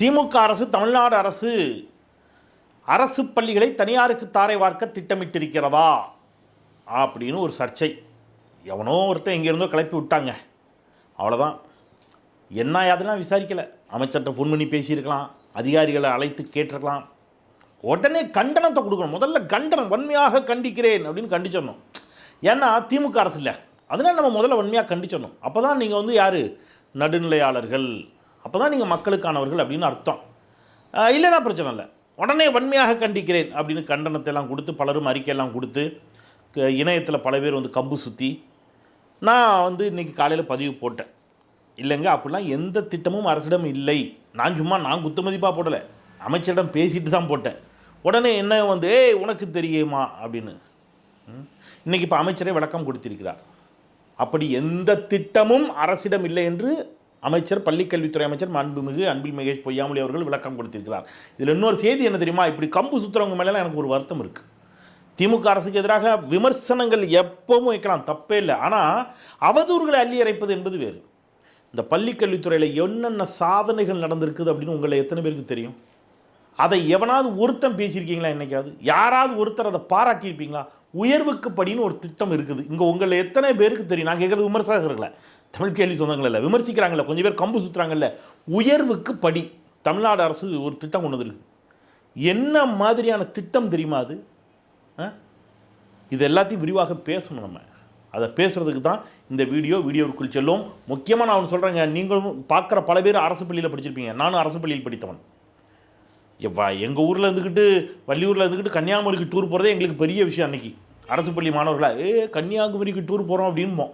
திமுக அரசு தமிழ்நாடு அரசு அரசு பள்ளிகளை தனியாருக்கு தாரை வார்க்க திட்டமிட்டிருக்கிறதா? அப்படின்னு ஒரு சர்ச்சை. எவனோ ஒருத்தன் எங்கேருந்தோ கிளப்பி விட்டாங்க. அவ்வளோதான் என்ன அதெல்லாம் விசாரிக்கலை. அமைச்சர்கிட்ட ஃபோன் பண்ணி பேசியிருக்கலாம். அதிகாரிகளை அழைத்து கேட்டிருக்கலாம். உடனே கண்டனத்தை கொடுக்கணும். முதல்ல கண்டனம் வன்மையாக கண்டிக்கிறேன் அப்படின்னு கண்டிச்சிடணும். ஏன்னா திமுக அரசு இல்லை. அதனால் நம்ம முதல்ல வன்மையாக கண்டிச்சிடணும். அப்போ தான் நீங்கள் வந்து யார்? நடுநிலையாளர்கள். அப்போ தான் நீங்கள் மக்களுக்கானவர்கள் அப்படின்னு அர்த்தம். இல்லைன்னா பிரச்சனை இல்லை. உடனே வன்மையாக கண்டிக்கிறேன் அப்படின்னு கண்டனத்தை எல்லாம் கொடுத்து பலரும் அறிக்கையெல்லாம் கொடுத்து இணையத்தில் பல பேர் வந்து கம்பு சுற்றி நான் வந்து இன்றைக்கி காலையில் பதிவு போட்டேன். இல்லைங்க அப்படிலாம் எந்த திட்டமும் அரசிடம் இல்லை. நான் சும்மா நான் குத்துமதிப்பாக போடலை. அமைச்சரிடம் பேசிட்டு தான் போட்டேன். உடனே என்ன வந்து ஏய் உனக்கு தெரியுமா? அப்படின்னு. இன்றைக்கி இப்போ அமைச்சரே விளக்கம் கொடுத்திருக்கிறார். அப்படி எந்த திட்டமும் அரசிடம் இல்லை என்று அமைச்சர் பள்ளிக்கல்வித்துறை அமைச்சர் மாண்புமிகு அன்பில் மகேஷ் பொய்யாமொழி அவர்கள் விளக்கம் கொடுத்திருக்கிறார். இதில் இன்னொரு செய்தி என்ன தெரியுமா? இப்படி கம்பு சுத்துறவங்க மேலாம் எனக்கு ஒரு வருத்தம் இருக்குது திமுக அரசுக்கு எதிராக விமர்சனங்கள் எப்பவும் வைக்கலாம் தப்பே இல்லை. ஆனால் அவதூறுகளை அள்ளி இறைப்பது என்பது வேறு. இந்த பள்ளிக்கல்வித்துறையில் என்னென்ன சாதனைகள் நடந்திருக்குது அப்படின்னு உங்களை எத்தனை பேருக்கு தெரியும்? அதை எவனாவது ஒருத்தன் பேசியிருக்கீங்களா என்றைக்காவது யாராவது ஒருத்தர் அதை பாராட்டியிருப்பீங்களா? உயர்வுக்கு படின்னு ஒரு திட்டம் இருக்குது. இங்கே உங்களை எத்தனை பேருக்கு தெரியும்? நான் கேட்குறது விமர்சகர்களை. தமிழ் கேள்வி சொந்தங்கள்ல விமர்சிக்கிறாங்கள விமர்சிக்கிறாங்கல்ல கொஞ்சம் பேர் கம்பு சுற்றுறாங்கல்ல உயர்வுக்கு படி தமிழ்நாடு அரசு ஒரு திட்டம் கொண்டு வந்திருக்கு. என்ன மாதிரியான திட்டம் தெரியுமா அது? ஆ? இது எல்லாத்தையும் விரிவாக பேசணும் நம்ம. அதை பேசுகிறதுக்கு தான் இந்த வீடியோ வீடியோவுக்குள் செல்லும். முக்கியமாக நான் அவனு சொல்கிறேங்க நீங்களும் பார்க்குற பல பேர் அரசு பள்ளியில் படிச்சிருப்பீங்க. நானும் அரசு பள்ளியில் படித்தவன். எவ்வா எங்கள் ஊரில் இருந்துக்கிட்டு வள்ளியூரில் இருந்துக்கிட்டு கன்னியாகுமரிக்கு டூர் போகிறதே எங்களுக்கு பெரிய விஷயம் அன்னைக்கு. அரசு பள்ளி மாணவர்களாக ஏ கன்னியாகுமரிக்கு டூர் போகிறோம் அப்படின்போம்.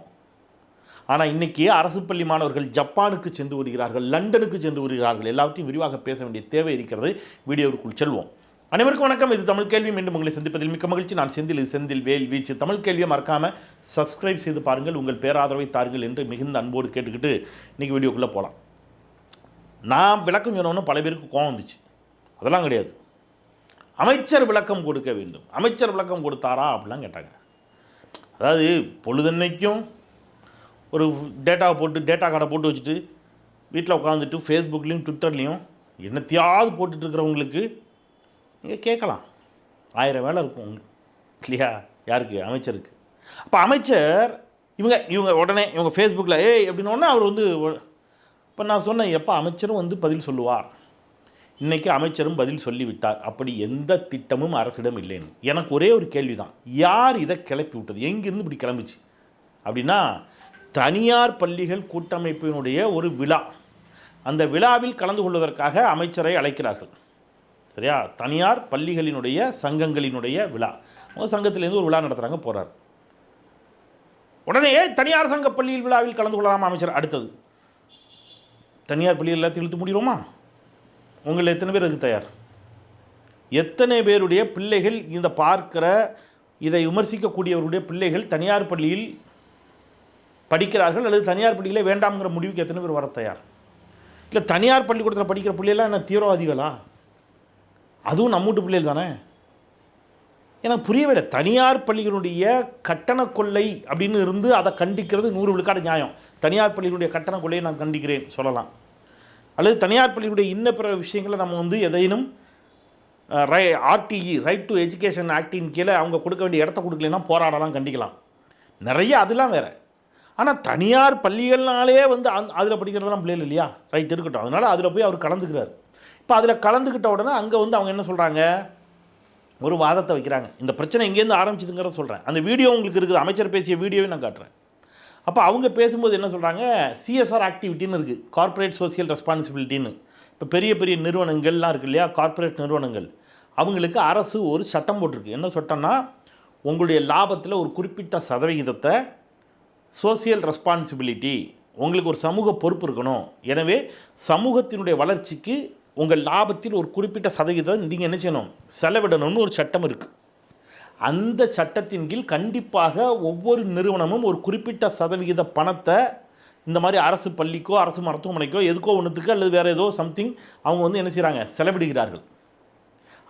ஆனால் இன்றைக்கி அரசு பள்ளி மாணவர்கள் ஜப்பானுக்கு சென்று வருகிறார்கள் லண்டனுக்கு சென்று வருகிறார்கள். எல்லாவற்றையும் விரிவாக பேச வேண்டிய தேவை இருக்கிறது. வீடியோவுக்குள் செல்வோம். அனைவருக்கும் வணக்கம். இது தமிழ் கேள்வி. மீண்டும் உங்களை சந்திப்பதில் மிக்க மகிழ்ச்சி. நான் செந்தில். இது செந்தில் வேல் வீச்சு. தமிழ் கேள்வியை மறக்காமல் சப்ஸ்கிரைப் செய்து பாருங்கள். உங்கள் பேராதரவை தாருங்கள் என்று மிகுந்த அன்போடு கேட்டுக்கிட்டு இன்றைக்கி வீடியோக்குள்ளே போகலாம் நான் விளக்கம் சொன்னோன்னு பல பேருக்கு கோவம் வந்துச்சு. அதெல்லாம் கிடையாது. அமைச்சர் விளக்கம் கொடுக்க வேண்டும். அமைச்சர் விளக்கம் கொடுத்தாரா அப்படிலாம் கேட்டாங்க. அதாவது பொழுதன்னைக்கும் ஒரு டேட்டாவை போட்டு டேட்டா கார்டை போட்டு வச்சுட்டு வீட்டில் உட்காந்துட்டு ஃபேஸ்புக்லேயும் ட்விட்டர்லேயும் என்னத்தையாவது போட்டுட்ருக்கிறவங்களுக்கு நீங்கள் கேட்கலாம். ஆயிரம் வேலை இருக்கும் உங்களுக்கு. இல்லையா? யாருக்கு? அமைச்சருக்கு. அப்போ அமைச்சர் இவங்க இவங்க உடனே இவங்க ஃபேஸ்புக்கில் ஏய் அப்படின்னோடனே அவர் வந்து இப்போ நான் சொன்னேன் எப்போ அமைச்சரும் வந்து பதில் சொல்லுவார். இன்றைக்கி அமைச்சரும் பதில் சொல்லிவிட்டார். அப்படி எந்த திட்டமும் அரசிடம் இல்லைன்னு. எனக்கு ஒரே ஒரு கேள்வி தான் யார் இதை கிளப்பி விட்டது? எங்கேருந்து இப்படி கிளம்பிச்சு? அப்படின்னா தனியார் பள்ளிகள் கூட்டமைப்பினுடைய ஒரு விழா. அந்த விழாவில் கலந்து கொள்வதற்காக அமைச்சரை அழைக்கிறார்கள். சரியா? தனியார் பள்ளிகளினுடைய சங்கங்களினுடைய விழா. அவங்க சங்கத்திலேருந்து ஒரு விழா நடத்துகிறாங்க போகிறார் உடனே தனியார் சங்க பள்ளியில் விழாவில் கலந்து கொள்ளலாம் அமைச்சர் அடுத்தது. தனியார் பள்ளியில் எல்லாத்தையும் இழுத்து முடிகிறோமா உங்களில் எத்தனை பேர் அதுக்கு தயார்? எத்தனை பேருடைய பிள்ளைகள் இந்த பார்க்கிற இதை விமர்சிக்கக்கூடியவருடைய பிள்ளைகள் தனியார் பள்ளியில் படிக்கிறார்கள் அல்லது தனியார் பள்ளிகளே வேண்டாம்ங்கிற முடிவுக்கு எத்தனை பேர் வர தயார்? இல்லை தனியார் பள்ளிக்கூடத்தில் படிக்கிற பிள்ளைகளாம் என்ன தீவிரவாதிகளா? அதுவும் நம்மூட்டு பிள்ளைகள் தானே? எனக்கு புரியவே இல்லை தனியார் பள்ளிகளுடைய கட்டண கொள்ளை அப்படின்னு இருந்து அதை கண்டிக்கிறது நூறு விழுக்காடு நியாயம். தனியார் பள்ளிகளுடைய கட்டண கொள்ளையை நான் கண்டிக்கிறேன் சொல்லலாம். அல்லது தனியார் பள்ளிகளுடைய இன்ன பிற விஷயங்களை நம்ம வந்து எதையினும் ரை ஆர்டிஇ ரைட் டு எஜுகேஷன் ஆக்டின் கீழே அவங்க கொடுக்க வேண்டிய இடத்த கொடுக்கலன்னா போராடலாம் கண்டிக்கலாம். நிறைய அதெல்லாம் வேறு. ஆனால் தனியார் பள்ளிகள்னாலே வந்து அந் அதில் படிக்கிறதெல்லாம் பிள்ளைகள் இல்லையா? ரைட் இருக்கட்டும். அதனால் அதில் போய் அவர் கலந்துக்கிறார். இப்போ அதில் கலந்துக்கிட்ட உடனே அங்கே வந்து அவங்க என்ன சொல்கிறாங்க ஒரு வாதத்தை வைக்கிறாங்க. இந்த பிரச்சனை எங்கேருந்து ஆரம்பிச்சதுங்கிறத சொல்கிறேன் அந்த வீடியோ உங்களுக்கு இருக்குது. அமைச்சர் பேசிய வீடியோவை நான் காட்டுறேன். அப்போ அவங்க பேசும்போது என்ன சொல்கிறாங்க சிஎஸ்ஆர் ஆக்டிவிட்டின்னு இருக்குது கார்ப்பரேட் சோசியல் ரெஸ்பான்சிபிலிட்டின்னு இப்போ பெரிய பெரிய நிறுவனங்கள்லாம் இருக்கு இல்லையா? கார்ப்பரேட் நிறுவனங்கள். அவங்களுக்கு அரசு ஒரு சட்டம் போட்டிருக்கு. என்ன சட்டம்னா உங்களுடைய லாபத்தில் ஒரு குறிப்பிட்ட சதவிகிதத்தை சோசியல் ரெஸ்பான்சிபிலிட்டி உங்களுக்கு ஒரு சமூக பொறுப்பு இருக்கணும். எனவே சமூகத்தினுடைய வளர்ச்சிக்கு உங்கள் லாபத்தில் ஒரு குறிப்பிட்ட சதவீதம் நீங்கள் என்ன செய்யணும்? செலவிடணும்னு ஒரு சட்டம் இருக்குது அந்த சட்டத்தின் கீழ் கண்டிப்பாக ஒவ்வொரு நிறுவனமும் ஒரு குறிப்பிட்ட சதவிகித பணத்தை இந்த மாதிரி அரசு பள்ளிக்கோ அரசு மருத்துவமனைக்கோ எதுக்கோ ஒன்றுத்துக்கு அல்லது வேறு ஏதோ சம்திங் அவங்க வந்து என்ன செய்கிறாங்க செலவிடுகிறார்கள்.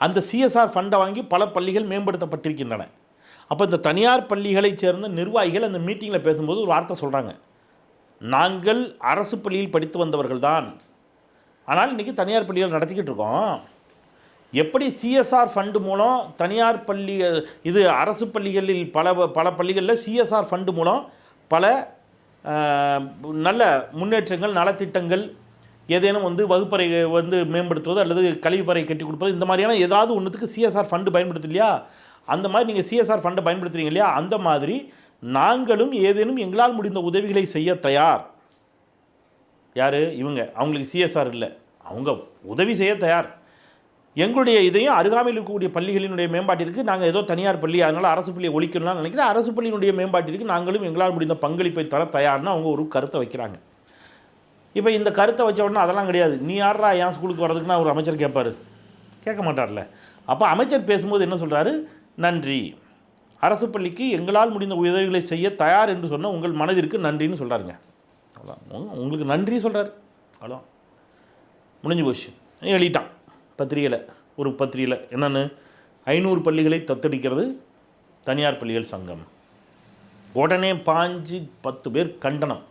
அந்த சிஎஸ்ஆர் ஃபண்டை வாங்கி பல பள்ளிகள் மேம்படுத்தப்பட்டிருக்கின்றன. அப்போ இந்த தனியார் பள்ளிகளைச் சேர்ந்த நிர்வாகிகள் அந்த மீட்டிங்கில் பேசும்போது ஒரு வார்த்தை சொல்கிறாங்க நாங்கள் அரசு பள்ளியில் படித்து வந்தவர்கள்தான். ஆனால் இன்றைக்கி தனியார் பள்ளிகள் நடத்திக்கிட்டு இருக்கோம். எப்படி சிஎஸ்ஆர் ஃபண்டு மூலம் தனியார் பள்ளி இது அரசு பள்ளிகளில் பல பல பள்ளிகளில் சிஎஸ்ஆர் ஃபண்டு மூலம் பல நல்ல முன்னேற்றங்கள் நலத்திட்டங்கள் ஏதேனும் வந்து வகுப்பறை வந்து மேம்படுத்துவது அல்லது கழிவுப்பறை கட்டி கொடுப்பது இந்த மாதிரியான ஏதாவது ஒன்றுத்துக்கு சிஎஸ்ஆர் ஃபண்டு பயன்படுத்து இல்லையா? அந்த மாதிரி நீங்கள் சிஎஸ்ஆர் ஃபண்டை பயன்படுத்துறீங்க இல்லையா? அந்த மாதிரி நாங்களும் ஏதேனும் எங்களால் முடிந்த உதவிகளை செய்ய தயார். யார்? இவங்க. அவங்களுக்கு சிஎஸ்ஆர் இல்லை. அவங்க உதவி செய்ய தயார். எங்களுடைய இதையும் அருகாமையில் இருக்கக்கூடிய பள்ளிகளினுடைய மேம்பாட்டிற்கு நாங்கள் ஏதோ தனியார் பள்ளி அதனால் அரசு பள்ளியை ஒழிக்கணும்னு நினைக்கிறேன். அரசு பள்ளியினுடைய மேம்பாட்டிற்கு நாங்களும் எங்களால் முடிந்த பங்களிப்பை தர தயார்னு அவங்க ஒரு கருத்தை வைக்கிறாங்க. இப்போ இந்த கருத்தை வச்ச உடனே அதெல்லாம் கிடையாது. நீ யாரா என் ஸ்கூலுக்கு வர்றதுக்குன்னா? ஒரு அமைச்சர் கேட்பார் கேட்க மாட்டார்ல. அப்போ அமைச்சர் பேசும்போது என்ன சொல்கிறாரு நன்றி. அரசு பள்ளிக்கு எங்களால் முடிந்த உதவிகளை செய்ய தயார் என்று சொன்ன உங்கள் மனதிற்கு நன்றின்னு சொல்கிறாருங்க அவ்வளோதான் உங்களுக்கு நன்றி சொல்கிறாரு அவ்வளோ முடிஞ்சு போச்சு. எழுதிட்டான். பத்திரிகையில். ஒரு பத்திரிகையில். என்னென்னு? ஐநூறு பள்ளிகளை தத்தெடுக்கிறது தனியார் பள்ளிகள் சங்கம். உடனே பாஞ்சு பத்து பேர் கண்டனம்.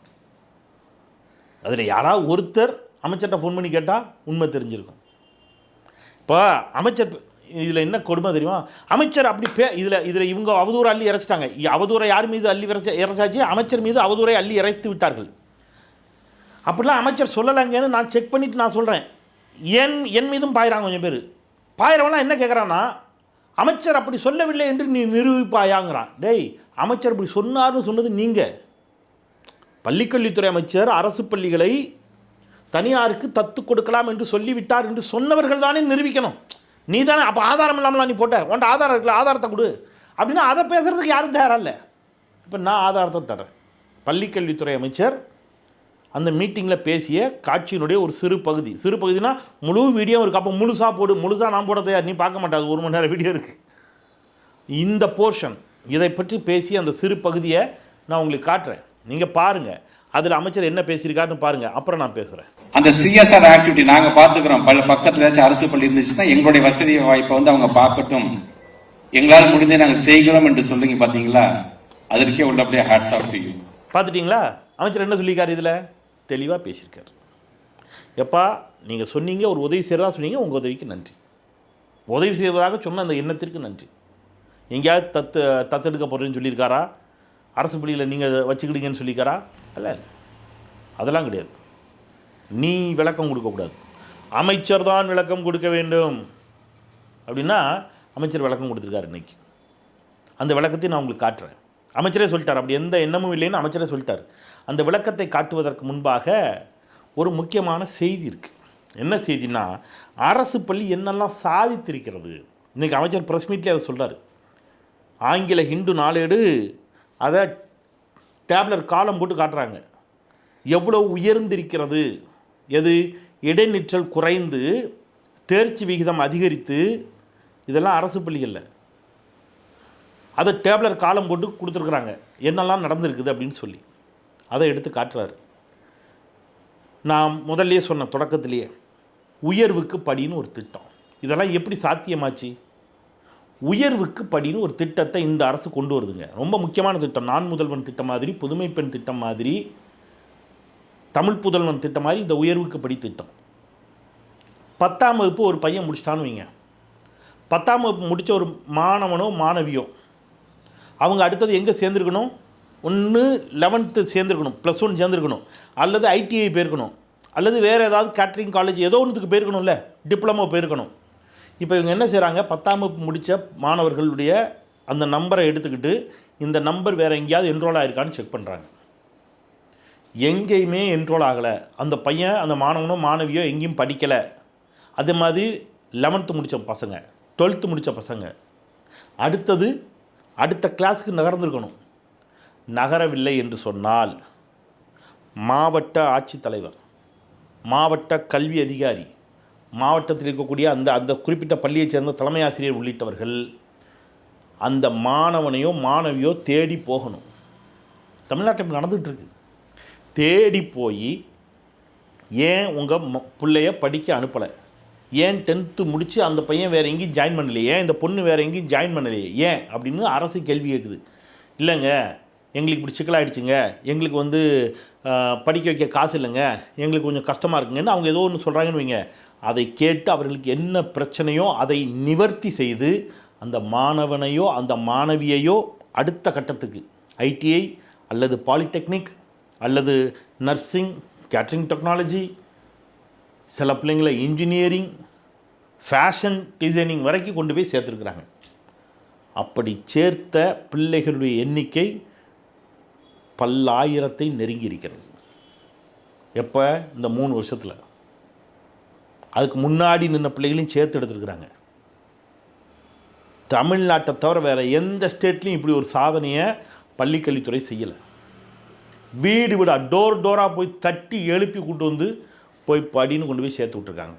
அதில் யாராவது ஒருத்தர் அமைச்சர்கிட்ட ஃபோன் பண்ணி கேட்டால் உண்மை தெரிஞ்சிருக்கும். இப்போ அமைச்சர் இதில் என்ன கொடுமை தெரியுமா? அமைச்சர் அப்படி பே இதில் இதில் இவங்க அவதூறு அள்ளி இறைச்சிட்டாங்க. அவதூறை யார் மீது அள்ளி இறைச்ச இறைச்சாச்சு? அமைச்சர் மீது அவதூறை அள்ளி இறைத்து விட்டார்கள். அப்படிலாம் அமைச்சர் சொல்லலைங்கன்னு நான் செக் பண்ணிட்டு நான் சொல்கிறேன் என் என் மீதும் பாயிறாங்க கொஞ்சம் பேர். பாயிரவெல்லாம் என்ன கேட்குறான்னா அமைச்சர் அப்படி சொல்லவில்லை என்று நீ நிரூபிப்பாயாங்கிறான். டேய் அமைச்சர் இப்படி சொன்னார்னு சொன்னது நீங்கள் பள்ளிக்கல்வித்துறை அமைச்சர் அரசு பள்ளிகளை தனியாருக்கு தத்து கொடுக்கலாம் என்று சொல்லிவிட்டார் என்று சொன்னவர்கள் தானே நிரூபிக்கணும். நீ தானே அப்போ ஆதாரம் இல்லாமலாம் நீ போட்ட? உன்ட்ட ஆதாரம் இருக்குல்ல ஆதாரத்தை கொடு. அப்படின்னா அதை பேசுகிறதுக்கு யாரும் தயாராக இல்லை இப்போ நான் ஆதாரத்தை தரேன் பள்ளிக்கல்வித்துறை அமைச்சர் அந்த மீட்டிங்கில் பேசிய காட்சியினுடைய ஒரு சிறு பகுதி. சிறு பகுதினா முழு வீடியோ இருக்குது அப்போ முழுசாக போடு. முழுசாக நான் போட தயார். நீ பார்க்க மாட்டாது ஒரு மணி நேரம் வீடியோ இருக்குது இந்த போர்ஷன் இதை பற்றி பேசிய அந்த சிறு பகுதியை நான் உங்களுக்கு காட்டுறேன். நீங்கள் பாருங்கள் அதில் அமைச்சர் என்ன பேசியிருக்காருன்னு பாருங்கள் அப்புறம் நான் பேசுகிறேன் அந்த சிஎஸ்ஆர் ஆக்டிவிட்டி நாங்க பாத்துக்கிறோம் பல பக்கத்துல ஏதாச்சும் அரசு பள்ளி இருந்துச்சுன்னா எங்களுடைய வசதி வாய்ப்பை வந்து அவங்க பார்க்கட்டும். எங்களால் முடிந்ததை நாங்க செய்கிறோம் என்று சொல்றீங்க பாத்தீங்களா? அதற்கே உள்ளபடியே ஹேட்ஸ் ஆஃப் டு யூ பார்த்துட்டிங்களா? அமைச்சர் என்ன சொல்லியிருக்காரு இதில்? தெளிவாக பேசியிருக்காரு. எப்பா நீங்கள் சொன்னீங்க ஒரு உதவி செய்கிறதா சொன்னீங்க உங்கள் உதவிக்கு நன்றி. உதவி செய்வதாக சொன்ன அந்த எண்ணத்திற்கு நன்றி. எங்கேயாவது தத்து தத்தெடுக்க போகிறேன்னு சொல்லியிருக்காரா? அரசு பள்ளியில் நீங்கள் வச்சுக்கிடுங்கன்னு சொல்லியிருக்காரா? அல்ல அதெல்லாம் கிடையாது. நீ விளக்கம் கொடுக்கக்கூடாது அமைச்சர் தான் விளக்கம் கொடுக்க வேண்டும். அப்படின்னா அமைச்சர் விளக்கம் கொடுத்துருக்காரு இன்னைக்கு. அந்த விளக்கத்தை நான் உங்களுக்கு காட்டுறேன். அமைச்சரே சொல்லிட்டார். அப்படி எந்த எண்ணமும் இல்லைன்னு அமைச்சரே சொல்லிட்டார். அந்த விளக்கத்தை காட்டுவதற்கு முன்பாக ஒரு முக்கியமான செய்தி இருக்குது என்ன செய்தின்னா அரசு பள்ளி என்னெல்லாம் சாதித்திருக்கிறது? இன்றைக்கி அமைச்சர் ப்ரெஸ் மீட்லேயே அதை சொல்கிறார் ஆங்கில ஹிந்து நாளேடு அதை டேப்லர் காலம் போட்டு காட்டுறாங்க. எவ்வளோ உயர்ந்திருக்கிறது? எது? இடைநிற்றல் குறைந்து தேர்ச்சி விகிதம் அதிகரித்து இதெல்லாம் அரசு பள்ளிகளில். அதை டேப்லர் காலம் போட்டு கொடுத்துருக்குறாங்க. என்னெல்லாம் நடந்திருக்குது அப்படின்னு சொல்லி. அதை எடுத்து காட்டுறாரு. நான் முதல்லையே சொன்ன தொடக்கத்திலேயே உயர்வுக்கு படின்னு ஒரு திட்டம். இதெல்லாம் எப்படி சாத்தியமாச்சு? உயர்வுக்கு படின்னு ஒரு திட்டத்தை இந்த அரசு கொண்டு வருதுங்க. ரொம்ப முக்கியமான திட்டம். நான் முதல்வன் திட்டம் மாதிரி புதுமை பெண் திட்டம் மாதிரி தமிழ் புதல்வன் திட்டம் மாதிரி இந்த உயர்வுக்கு படி திட்டம். பத்தாம் வகுப்பு ஒரு பையன் முடிச்சிட்டான்னு வைங்க. பத்தாம் வகுப்பு முடித்த ஒரு மாணவனோ மாணவியோ அவங்க அடுத்தது எங்கே சேர்ந்துருக்கணும்? ஒன்று லெவன்த்து சேர்ந்துருக்கணும் ப்ளஸ் ஒன் சேர்ந்துருக்கணும். அல்லது ஐடிஐ போயிருக்கணும். அல்லது வேறு ஏதாவது கேட்ரிங் காலேஜ் ஏதோ ஒன்றுத்துக்கு போயிருக்கணும்ல. டிப்ளமோ போயிருக்கணும். இப்போ இவங்க என்ன செய்கிறாங்க பத்தாம் வகுப்பு முடித்த மாணவர்களுடைய அந்த நம்பரை எடுத்துக்கிட்டு இந்த நம்பர் வேறு எங்கேயாவது என்ரோல் ஆகிருக்கான்னு செக் பண்ணுறாங்க எங்கேயுமே என்ரோல் ஆகலை. அந்த பையன் அந்த மாணவனோ மாணவியோ எங்கேயும் படிக்கலை. அதே மாதிரி லெவன்த்து முடித்த பசங்க டுவெல்த்து முடித்த பசங்க. அடுத்தது அடுத்த கிளாஸுக்கு நகர்ந்துருக்கணும். நகரவில்லை என்று சொன்னால் மாவட்ட ஆட்சித்தலைவர் மாவட்ட கல்வி அதிகாரி மாவட்டத்தில் இருக்கக்கூடிய அந்த அந்த குறிப்பிட்ட பள்ளியைச் சேர்ந்த தலைமை ஆசிரியர் உள்ளிட்டவர்கள் அந்த மாணவனையோ மாணவியோ தேடி போகணும். தமிழ்நாட்டில் நடந்துகிட்ருக்கு. நடந்துகிட்டு தேடி போய் ஏன் உங்கள் பிள்ளைய படிக்க அனுப்பலை? ஏன் டென்த்து முடித்து அந்த பையன் வேறு எங்கேயும் ஜாயின் பண்ணலையே? ஏன் இந்த பொண்ணு வேறு எங்கேயும் ஜாயின் பண்ணலையே? ஏன்? அப்படின்னு அரசு கேள்வி கேட்குது. இல்லைங்க எங்களுக்கு இப்படி சிக்கலாயிடுச்சுங்க. எங்களுக்கு வந்து படிக்க வைக்க காசு இல்லைங்க. எங்களுக்கு கொஞ்சம் கஷ்டமாக இருக்குங்கன்னு அவங்க ஏதோ ஒன்று சொல்கிறாங்கன்னு வைங்க. அதை கேட்டு அவர்களுக்கு என்ன பிரச்சனையோ அதை நிவர்த்தி செய்து அந்த மாணவனையோ அந்த மாணவியையோ அடுத்த கட்டத்துக்கு ஐடிஐ அல்லது பாலிடெக்னிக் அல்லது நர்சிங் கேட்ரிங் டெக்னாலஜி சில பிள்ளைங்களை இன்ஜினியரிங் ஃபேஷன் டிசைனிங் வரைக்கும் கொண்டு போய் சேர்த்துருக்குறாங்க. அப்படி சேர்த்த பிள்ளைகளுடைய எண்ணிக்கை பல்லாயிரத்தை நெருங்கி இருக்கிறது எப்போ? இந்த மூணு வருஷத்தில். அதுக்கு முன்னாடி நின்ன பிள்ளைகளையும் சேர்த்து எடுத்துருக்குறாங்க. தமிழ்நாட்டை தவிர வேறு எந்த ஸ்டேட்லையும் இப்படி ஒரு சாதனையை பள்ளிக்கல்வித்துறை செய்யலை. வீடு வீடாக டோர் டோராக போய் தட்டி எழுப்பி கூட்டு வந்து போய் படின்னு கொண்டு போய் சேர்த்து விட்ருக்காங்க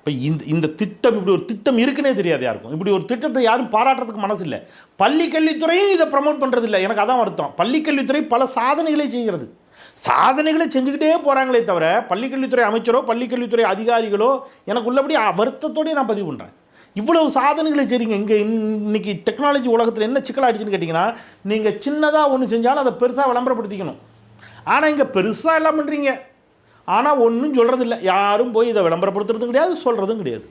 இப்போ இந்த இந்த திட்டம் இப்படி ஒரு திட்டம் இருக்குன்னே தெரியாது யாருக்கும். இப்படி ஒரு திட்டத்தை யாரும் பாராட்டுறதுக்கு மனசு இல்லை பள்ளிக்கல்வித்துறையும் இதை ப்ரமோட் பண்ணுறது இல்லை எனக்கு அதான் வருத்தம். பள்ளிக்கல்வித்துறை பல சாதனைகளை செய்கிறது. சாதனைகளை செஞ்சுக்கிட்டே போகிறாங்களே தவிர பள்ளிக்கல்வித்துறை அமைச்சரோ பள்ளிக்கல்வித்துறை அதிகாரிகளோ எனக்கு உள்ளபடி வருத்தத்தோடய நான் பதிவு பண்ணுறேன் இவ்வளவு சாதனைகளை செய்றீங்க. இங்கே இன்னைக்கு டெக்னாலஜி உலகத்தில் என்ன சிக்கலாயிடுச்சுன்னு கேட்டிங்கன்னா நீங்கள் சின்னதாக ஒன்று செஞ்சாலும் அதை பெருசாக விளம்பரப்படுத்திக்கணும். ஆனால் இங்கே பெருசாக எல்லாம் பண்ணுறீங்க ஆனால் ஒன்றும் சொல்கிறது இல்லை யாரும் போய் இதை விளம்பரப்படுத்துறதும் கிடையாது சொல்கிறதும் கிடையாது.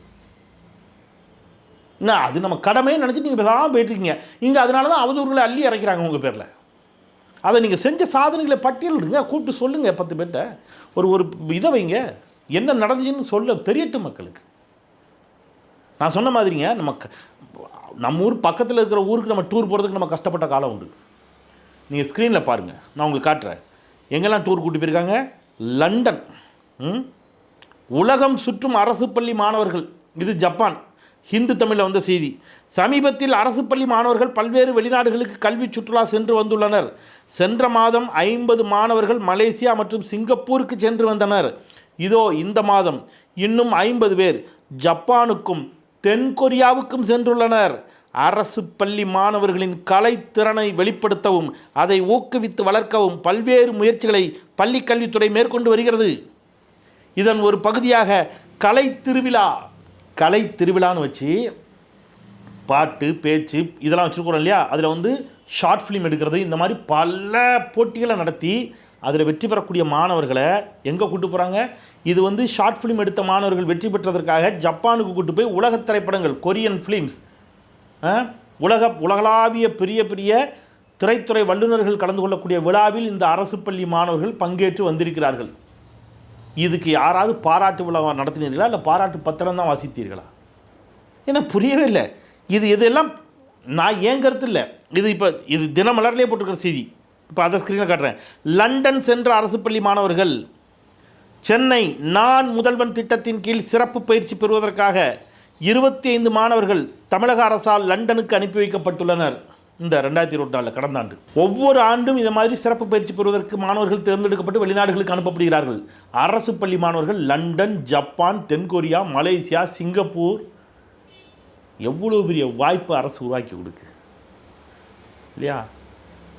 என்ன அது நம்ம கடமைன்னு நினச்சி நீங்கள் பேசாமல் போயிட்டுருக்கீங்க. இங்கே அதனால தான் அவதூறுகளை அள்ளி இறக்கிறாங்க உங்கள் பேரில். அதை நீங்கள் செஞ்ச சாதனைகளை பட்டியலிடுங்க கூப்பிட்டு சொல்லுங்கள் பத்து பேர்கிட்ட ஒரு ஒரு இதை வைங்க. என்ன நடந்துச்சுன்னு சொல்ல தெரியட்டும் மக்களுக்கு. நான் சொன்ன மாதிரிங்க நம்ம க- நம்ம ஊர் பக்கத்தில் இருக்கிற ஊருக்கு நம்ம டூர் போகிறதுக்கு நம்ம கஷ்டப்பட்ட காலம் உண்டு. நீங்கள் ஸ்க்ரீனில் பாருங்கள் நான் உங்களுக்கு காட்டுறேன். எங்கெல்லாம் டூர் கூட்டி போயிருக்காங்க? லண்டன் ம்? உலகம் சுற்றும் அரசு பள்ளி மாணவர்கள். இது ஜப்பான். ஹிந்து தமிழில் வந்த செய்தி. சமீபத்தில் அரசு பள்ளி மாணவர்கள் பல்வேறு வெளிநாடுகளுக்கு கல்வி சுற்றுலா சென்று வந்துள்ளனர். சென்ற மாதம் ஐம்பது மாணவர்கள் மலேசியா மற்றும் சிங்கப்பூருக்கு சென்று வந்தனர். இதோ இந்த மாதம் இன்னும் ஐம்பது பேர் ஜப்பானுக்கும் தென்கொரியாவுக்கும் சென்றுள்ளனர். அரசு பள்ளி மாணவர்களின் கலைத்திறனை வெளிப்படுத்தவும் அதை ஊக்குவித்து வளர்க்கவும் பல்வேறு முயற்சிகளை பள்ளி கல்வித்துறை மேற்கொண்டு வருகிறது. இதன் ஒரு பகுதியாக கலை திருவிழா கலை திருவிழான்னு வச்சு பாட்டு பேச்சு இதெல்லாம் வச்சுருக்கிறோம் இல்லையா? அதில் வந்து ஷார்ட் ஃபிலிம் எடுக்கிறது இந்த மாதிரி பல போட்டிகளை நடத்தி அதில் வெற்றி பெறக்கூடிய மாணவர்களை எங்கே கூட்டு போகிறாங்க? இது வந்து ஷார்ட் ஃபிலிம் எடுத்த மாணவர்கள் வெற்றி பெற்றதற்காக ஜப்பானுக்கு கூட்டு போய் உலக திரைப்படங்கள் கொரியன் ஃபிலிம்ஸ் உலக உலகளாவிய பெரிய பெரிய திரைத்துறை வல்லுநர்கள் கலந்து கொள்ளக்கூடிய விழாவில் இந்த அரசு பள்ளி மாணவர்கள் பங்கேற்று வந்திருக்கிறார்கள். இதுக்கு யாராவது பாராட்டு விழா நடத்தினீர்களா? இல்லை பாராட்டு பத்திரம் தான் வாசித்தீர்களா? எனக்கு புரியவே இல்லை. இது இதெல்லாம் நான் ஏன் கருத்து இல்லை. இது இப்போ இது தினமலர்லேயே போட்டிருக்கிற செய்தி. இப்போ அதை ஸ்க்ரீனில் காட்டுறேன். லண்டன் சென்ற அரசு பள்ளி மாணவர்கள் சென்னை நான் முதல்வன் திட்டத்தின் கீழ் சிறப்பு பயிற்சி பெறுவதற்காக இருபத்தி ஐந்து மாணவர்கள் தமிழக அரசால் லண்டனுக்கு அனுப்பி வைக்கப்பட்டுள்ளனர். இந்த ரெண்டாயிரத்தி இருபத்தி நாலில் கடந்த ஆண்டு. ஒவ்வொரு ஆண்டும் இந்த மாதிரி சிறப்பு பயிற்சி பெறுவதற்கு மாணவர்கள் தேர்ந்தெடுக்கப்பட்டு வெளிநாடுகளுக்கு அனுப்பப்படுகிறார்கள். அரசு பள்ளி மாணவர்கள் லண்டன் ஜப்பான் தென்கொரியா மலேசியா சிங்கப்பூர். எவ்வளோ பெரிய வாய்ப்பு அரசு உருவாக்கி கொடுக்கு. இல்லையா?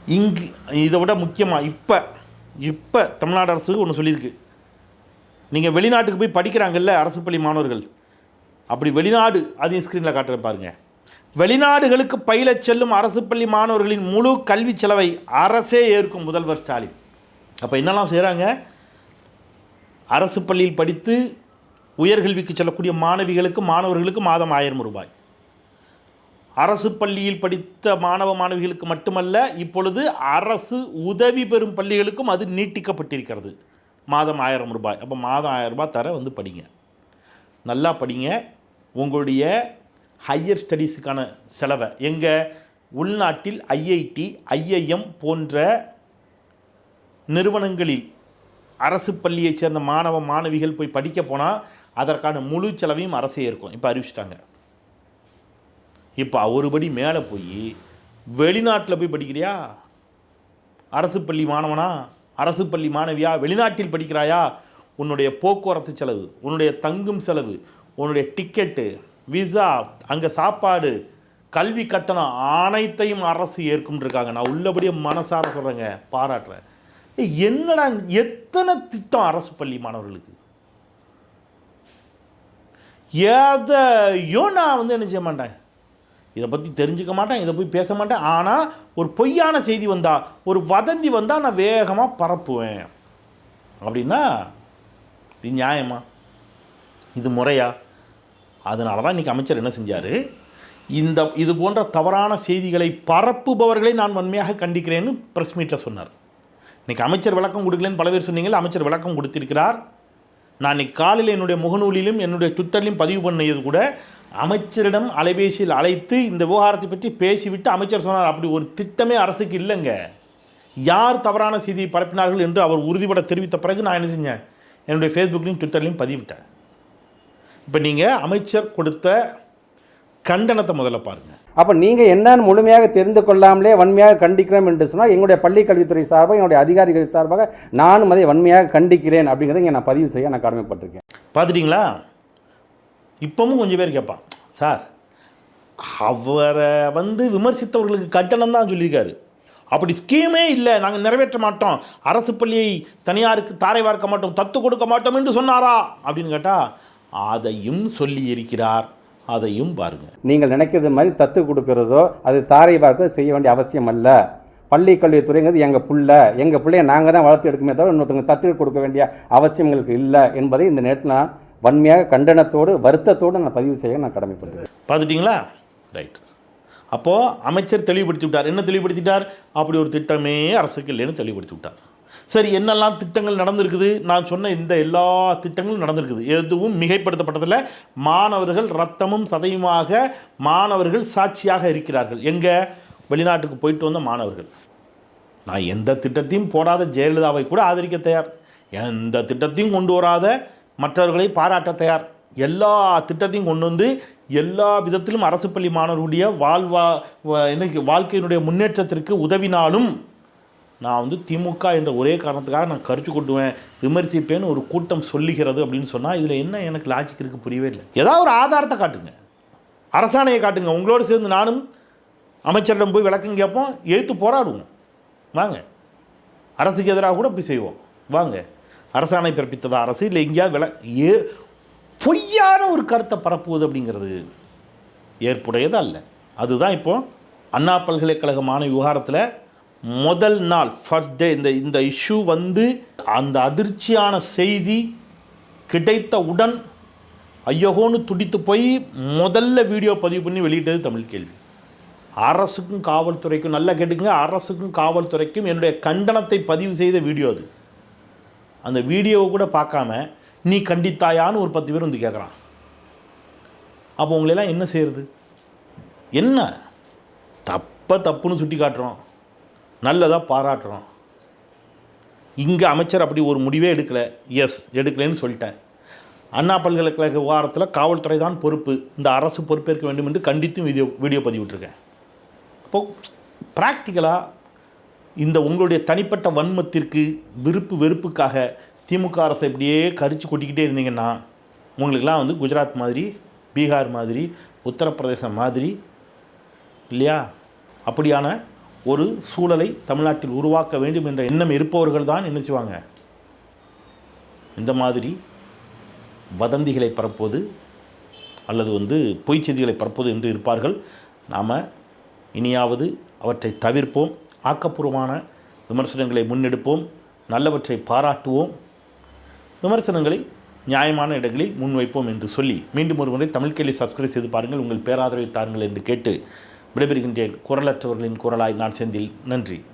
இங்கு இதை விட முக்கியமாக இப்போ இப்போ தமிழ்நாடு அரசு ஒன்று சொல்லியிருக்கு. நீங்கள் வெளிநாட்டுக்கு போய் படிக்கிறாங்கல்ல அரசு பள்ளி மாணவர்கள். அப்படி வெளிநாடு அதையும் ஸ்க்ரீனில் காட்டுறேன் பாருங்கள் வெளிநாடுகளுக்கு பயில செல்லும் அரசு பள்ளி மாணவர்களின் முழு கல்வி செலவை அரசே ஏற்கும் முதல்வர் ஸ்டாலின். அப்போ என்னெல்லாம் செய்கிறாங்க அரசு பள்ளியில் படித்து உயர்கல்விக்கு செல்லக்கூடிய மாணவிகளுக்கு மாணவர்களுக்கு மாதம் ஆயிரம் ரூபாய். அரசு பள்ளியில் படித்த மாணவ மாணவிகளுக்கு மட்டுமல்ல இப்பொழுது அரசு உதவி பெறும் பள்ளிகளுக்கும் அது நீட்டிக்கப்பட்டிருக்கிறது. மாதம் ஆயிரம் ரூபாய். அப்போ மாதம் ஆயிரம் ரூபாய் தர வந்து படிங்க. நல்லா படிங்க. உங்களுடைய ஹையர் ஸ்டடீஸுக்கான செலவை. எங்கள் உள்நாட்டில் ஐஐடி ஐஐஎம் போன்ற நிறுவனங்களில். அரசு பள்ளியைச் சேர்ந்த மாணவ மாணவிகள் போய் படிக்க போனால் அதற்கான முழு செலவையும் அரசே இருக்கும் இப்போ அறிவிச்சிட்டாங்க. இப்போ ஒருபடி மேலே போய் வெளிநாட்டில் போய் படிக்கிறியா? அரசு பள்ளி மாணவனா? அரசு பள்ளி மாணவியா? வெளிநாட்டில் படிக்கிறாயா? உன்னுடைய போக்குவரத்து செலவு உன்னுடைய தங்கும் செலவு உன்னுடைய டிக்கெட்டு விசா அங்கே சாப்பாடு கல்வி கட்டணம் அனைத்தையும் அரசு ஏற்கும்ருக்காங்க நான் உள்ளபடியே மனசார சொல்கிறேங்க பாராட்டுறேன். என்னடா எத்தனை திட்டம் அரசு பள்ளி மாணவர்களுக்கு? எதையோ நான் வந்து என்ன செய்ய மாட்டேன். இதை பற்றி தெரிஞ்சுக்க மாட்டேன் இதை போய் பேச மாட்டேன். ஆனால் ஒரு பொய்யான செய்தி வந்தால் ஒரு வதந்தி வந்தால் நான் வேகமாக பரப்புவேன். அப்படின்னா இது நியாயமா? இது முறையா? அதனால தான் இன்றைக்கி அமைச்சர் என்ன செஞ்சார்? இந்த இது போன்ற தவறான செய்திகளை பரப்புபவர்களை நான் வன்மையாக கண்டிக்கிறேன்னு ப்ரெஸ் மீட்டில் சொன்னார். இன்றைக்கி அமைச்சர் விளக்கம் கொடுக்கலன்னு பல பேர் சொன்னீங்களே அமைச்சர் விளக்கம் கொடுத்திருக்கிறார். நான் இன்னைக்கு காலையில் என்னுடைய முகநூலிலும் என்னுடைய ட்விட்டர்லையும் பதிவு பண்ணியது கூட அமைச்சரிடம் அலைபேசியில் அழைத்து இந்த விவகாரத்தை பற்றி பேசிவிட்டு அமைச்சர் சொன்னார். அப்படி ஒரு திட்டமே அரசுக்கு இல்லைங்க. யார் தவறான செய்தியை பரப்பினார்கள் என்று அவர் உறுதிபட தெரிவித்த பிறகு நான் என்ன செஞ்சேன்? என்னுடைய ஃபேஸ்புக்லையும் ட்விட்டர்லையும் பதிவிட்டேன். இப்போ நீங்கள் அமைச்சர் கொடுத்த கண்டனத்தை முதல்ல பாருங்கள் அப்ப நீங்க என்னன்னு முழுமையாக தெரிந்து கொள்ளாமலே வன்மையாக கண்டிக்கிறோம் என்று சொன்னால் எங்களுடைய பள்ளி கல்வித்துறை சார்பாக எங்களுடைய அதிகாரிகள் சார்பாக நானும் அதை வன்மையாக கண்டிக்கிறேன் அப்படிங்கிறத இங்க நான் பதிவு செய்ய நான் கடமைப்பட்டிருக்கேன். பார்த்துட்டிங்களா இப்பவும் கொஞ்சம் பேர் கேட்பான் சார் அவரை வந்து விமர்சித்தவர்களுக்கு கட்டணம் தான் சொல்லியிருக்காரு. அப்படி ஸ்கீமே இல்லை நாங்கள் நிறைவேற்ற மாட்டோம். அரசு பள்ளியை தனியாருக்கு தாரை வார்க்க மாட்டோம் தத்து கொடுக்க மாட்டோம் என்று சொன்னாரா? அப்படின்னு கேட்டால் அதையும் சொல்லி இருக்கிறார் அதையும் பாருங்கள் நீங்கள் நினைக்கிறது மாதிரி தத்து கொடுக்கிறதோ அது தாரை பார்க்க செய்ய வேண்டிய அவசியம் அல்ல. பள்ளி கல்வித்துறைங்கிறது எங்க புள்ள எங்க பிள்ளைய நாங்க தான் வளர்த்து எடுக்குமே தவிர இன்னொருத்தவங்க தத்து கொடுக்க வேண்டிய அவசியம் எங்களுக்கு இல்லை என்பதை இந்த நேரத்தில் நான் வன்மையாக கண்டனத்தோடு வருத்தத்தோடு நான் பதிவு செய்ய நான் கடமைப்பட்டிருக்கேன் பார்த்துட்டிங்களா? ரைட் அப்போது அமைச்சர் தெளிவுபடுத்தி விட்டார். என்ன தெளிவுபடுத்திட்டார் அப்படி ஒரு திட்டமே அரசுக்கு இல்லைன்னு தெளிவுபடுத்தி விட்டார். சரி என்னெல்லாம் திட்டங்கள் நடந்திருக்குது? நான் சொன்ன இந்த எல்லா திட்டங்களும் நடந்திருக்குது. எதுவும் மிகைப்படுத்தப்பட்டதில் மாணவர்கள் ரத்தமும் சதையுமாக மாணவர்கள் சாட்சியாக இருக்கிறார்கள். எங்கே? வெளிநாட்டுக்கு போயிட்டு வந்த மாணவர்கள். நான் எந்த திட்டத்தையும் போடாத ஜெயலலிதாவை கூட ஆதரிக்க தயார். எந்த திட்டத்தையும் கொண்டு வராத மற்றவர்களை பாராட்ட தயார். எல்லா திட்டத்தையும் கொண்டு வந்து எல்லா விதத்திலும் அரசு பள்ளி மாணவர்களுடைய வாழ்வா என்ன வாழ்க்கையினுடைய முன்னேற்றத்திற்கு உதவினாலும் நான் வந்து திமுக என்ற ஒரே காரணத்துக்காக நான் கருத்து கொட்டுவேன் விமர்சிப்பேன்னு ஒரு கூட்டம் சொல்லுகிறது அப்படின்னு சொன்னால் இதில் என்ன எனக்கு லாஜிக் இருக்குது புரியவே இல்லை. ஏதாவது ஒரு ஆதாரத்தை காட்டுங்க. அரசாணையை காட்டுங்க. உங்களோடு சேர்ந்து நானும் அமைச்சரிடம் போய் விளக்கம் கேட்போம். எதிர்த்து போராடுவோம். வாங்க. அரசுக்கு எதிராக கூட போய் செய்வோம். வாங்க. அரசாணை பிறப்பித்ததா அரசு? இல்லை எங்கேயாவது வில ஏ பொய்யான ஒரு கருத்தை பரப்புவது அப்படிங்கிறது ஏற்புடையது அல்ல அதுதான் இப்போ அண்ணா பல்கலைக்கழக மாணவி விவகாரத்தில் முதல் நாள் ஃபர்ஸ்ட் டே இந்த இந்த இஷ்யூ வந்து அந்த அதிர்ச்சியான செய்தி கிடைத்தவுடன் ஐயோகோன்னு துடித்து போய் முதல்ல வீடியோ பதிவு பண்ணி வெளியிட்டது தமிழ் கேள்வி. அரசுக்கும் காவல்துறைக்கும் நல்லா கேட்டுக்கங்க அரசுக்கும் காவல்துறைக்கும் என்னுடைய கண்டனத்தை பதிவு செய்த வீடியோ அது. அந்த வீடியோவை கூட பார்க்காம நீ கண்டித்தாயான்னு ஒரு பத்து பேர் வந்து கேட்குறான். அப்போ உங்களெல்லாம் என்ன செய்கிறது என்ன? தப்பை தப்புன்னு சுட்டி காட்டுறோம் நல்லதாக பாராட்டுறோம். இங்கே அமைச்சர் அப்படி ஒரு முடிவே எடுக்கலை. எஸ் எடுக்கலைன்னு சொல்லிட்டேன். அண்ணா பல்கலைக்கழக விவகாரத்தில் காவல்துறை தான் பொறுப்பு. இந்த அரசு பொறுப்பேற்க வேண்டும் என்று கண்டித்தும் வீடியோ வீடியோ பதிவிட்டிருக்கேன். இப்போ ப்ராக்டிக்கலாக இந்த உங்களுடைய தனிப்பட்ட வன்மத்திற்கு விருப்பு வெறுப்புக்காக திமுக அரசை இப்படியே கரிச்சு கொட்டிக்கிட்டே இருந்தீங்கன்னா உங்களுக்கெல்லாம் வந்து குஜராத் மாதிரி பீகார் மாதிரி உத்தரப்பிரதேசம் மாதிரி இல்லையா? அப்படியான ஒரு சூழலை தமிழ்நாட்டில் உருவாக்க வேண்டும் என்ற எண்ணம் இருப்பவர்கள் தான் என்ன செய்வாங்க? இந்த மாதிரி வதந்திகளை பரப்புவது அல்லது வந்து பொய் செய்திகளை பரப்புவது என்று இருப்பார்கள். நாம் இனியாவது அவற்றை தவிர்ப்போம். ஆக்கப்பூர்வமான விமர்சனங்களை முன்னெடுப்போம். நல்லவற்றை பாராட்டுவோம். விமர்சனங்களை நியாயமான இடங்களில் முன்வைப்போம் என்று சொல்லி மீண்டும் ஒரு முறை தமிழ் கேள்வி சப்ஸ்கிரைப் செய்து பாருங்கள். உங்கள் பேராதரவை தாருங்கள் என்று கேட்டு விடைபெறுகின்றேன். குரலற்றவர்களின் குரலாய் நான் செந்தில். நன்றி.